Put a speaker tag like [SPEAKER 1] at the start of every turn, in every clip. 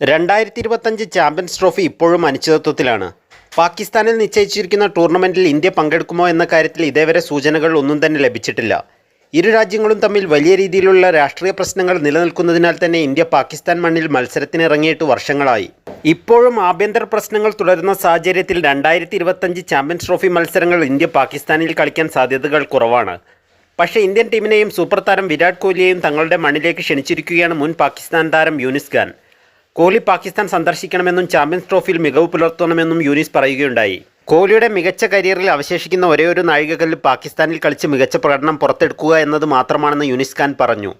[SPEAKER 1] രണ്ടായിരത്തി ഇരുപത്തഞ്ച് champions trophy ഇപ്പോഴും അനിശ്ചിതത്വത്തിലാണ്. പാകിസ്ഥാനിൽ നിശ്ചയിച്ചിരിക്കുന്ന ടൂർണമെന്റിൽ ഇന്ത്യ പങ്കെടുക്കുമോ എന്ന കാര്യത്തിൽ ഇതേവരെ സൂചനകൾ ഒന്നും തന്നെ ലഭിച്ചിട്ടില്ല. ഇരു രാജ്യങ്ങളും തമ്മിൽ വലിയ രീതിയിലുള്ള രാഷ്ട്രീയ പ്രശ്നങ്ങൾ നിലനിൽക്കുന്നതിനാൽ തന്നെ ഇന്ത്യ പാകിസ്ഥാൻ മണ്ണിൽ മത്സരത്തിനിറങ്ങിയിട്ട് വർഷങ്ങളായി. ഇപ്പോഴും ആഭ്യന്തര പ്രശ്നങ്ങൾ തുടരുന്ന സാഹചര്യത്തിൽ രണ്ടായിരത്തി ഇരുപത്തഞ്ച് ചാമ്പ്യൻസ് ട്രോഫി മത്സരങ്ങൾ ഇന്ത്യ പാകിസ്ഥാനിൽ കളിക്കാൻ സാധ്യതകൾ കുറവാണ്. പക്ഷേ ഇന്ത്യൻ ടീമിനെയും സൂപ്പർ താരം വിരാട് കോഹ്ലിയെയും തങ്ങളുടെ മണ്ണിലേക്ക് ക്ഷണിച്ചിരിക്കുകയാണ് മുൻ പാകിസ്ഥാൻ താരം യൂനിസ് ഖാൻ. കോഹ്ലി പാകിസ്ഥാൻ സന്ദർശിക്കണമെന്നും ചാമ്പ്യൻസ് ട്രോഫിയിൽ മികവ് പുലർത്തണമെന്നും യൂനിസ് പറയുകയുണ്ടായി. കോഹ്ലിയുടെ മികച്ച കരിയറിൽ അവശേഷിക്കുന്ന ഒരേയൊരു ഒരു നാഴികകല്ല് പാകിസ്ഥാനിൽ കളിച്ച് മികച്ച പ്രകടനം പുറത്തെടുക്കുക എന്നത് മാത്രമാണെന്ന് യൂനിസ് ഖാൻ പറഞ്ഞു.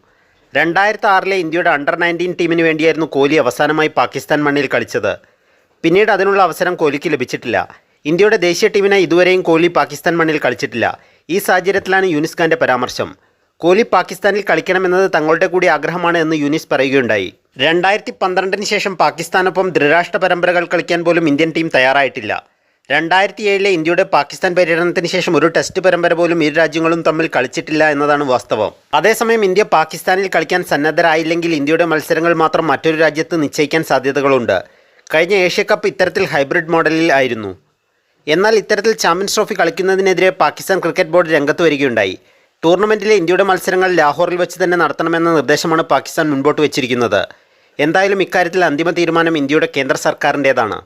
[SPEAKER 1] രണ്ടായിരത്തി ആറിലെ ഇന്ത്യയുടെ അണ്ടർ നയന്റീൻ ടീമിന് വേണ്ടിയായിരുന്നു കോഹ്ലി അവസാനമായി പാകിസ്ഥാൻ മണ്ണിൽ കളിച്ചത്. പിന്നീട് അതിനുള്ള അവസരം കോഹ്ലിക്ക് ലഭിച്ചിട്ടില്ല. ഇന്ത്യയുടെ ദേശീയ ടീമിനായി ഇതുവരെയും കോഹ്ലി പാകിസ്ഥാൻ മണ്ണിൽ കളിച്ചിട്ടില്ല. ഈ സാഹചര്യത്തിലാണ് യൂനിസ് ഖാന്റെ പരാമർശം. കോഹ്ലി പാകിസ്ഥാനിൽ കളിക്കണമെന്നത് തങ്ങളുടെ കൂടി ആഗ്രഹമാണ് എന്ന് യൂനിസ് പറയുകയുണ്ടായി. രണ്ടായിരത്തി പന്ത്രണ്ടിന് ശേഷം പാകിസ്ഥാനൊപ്പം ത്രിരാഷ്ട്ര പരമ്പരകൾ കളിക്കാൻ പോലും ഇന്ത്യൻ ടീം തയ്യാറായിട്ടില്ല. രണ്ടായിരത്തി ഏഴിലെ ഇന്ത്യയുടെ പാകിസ്ഥാൻ പര്യടനത്തിന് ശേഷം ഒരു ടെസ്റ്റ് പരമ്പര പോലും ഇരു രാജ്യങ്ങളും തമ്മിൽ കളിച്ചിട്ടില്ല എന്നതാണ് വാസ്തവം. അതേസമയം ഇന്ത്യ പാകിസ്ഥാനിൽ കളിക്കാൻ സന്നദ്ധരായില്ലെങ്കിൽ ഇന്ത്യയുടെ മത്സരങ്ങൾ മാത്രം മറ്റൊരു രാജ്യത്ത് നിശ്ചയിക്കാൻ സാധ്യതകളുണ്ട്. കഴിഞ്ഞ ഏഷ്യ കപ്പ് ഇത്തരത്തിൽ ഹൈബ്രിഡ് മോഡലിൽ ആയിരുന്നു. എന്നാൽ ഇത്തരത്തിൽ ചാമ്പ്യൻസ് ട്രോഫി കളിക്കുന്നതിനെതിരെ പാകിസ്ഥാൻ ക്രിക്കറ്റ് ബോർഡ് രംഗത്ത് വരികയുണ്ടായി. ടൂർണമെന്റിലെ ഇന്ത്യയുടെ മത്സരങ്ങൾ ലാഹോറിൽ വെച്ച് തന്നെ നടത്തണമെന്ന നിർദ്ദേശമാണ് പാകിസ്ഥാൻ മുൻപോട്ട് വെച്ചിരിക്കുന്നത്. എന്തായാലും ഇക്കാര്യത്തിൽ അന്തിമ തീരുമാനം ഇന്ത്യയുടെ കേന്ദ്ര സർക്കാരിന്റേതാണ്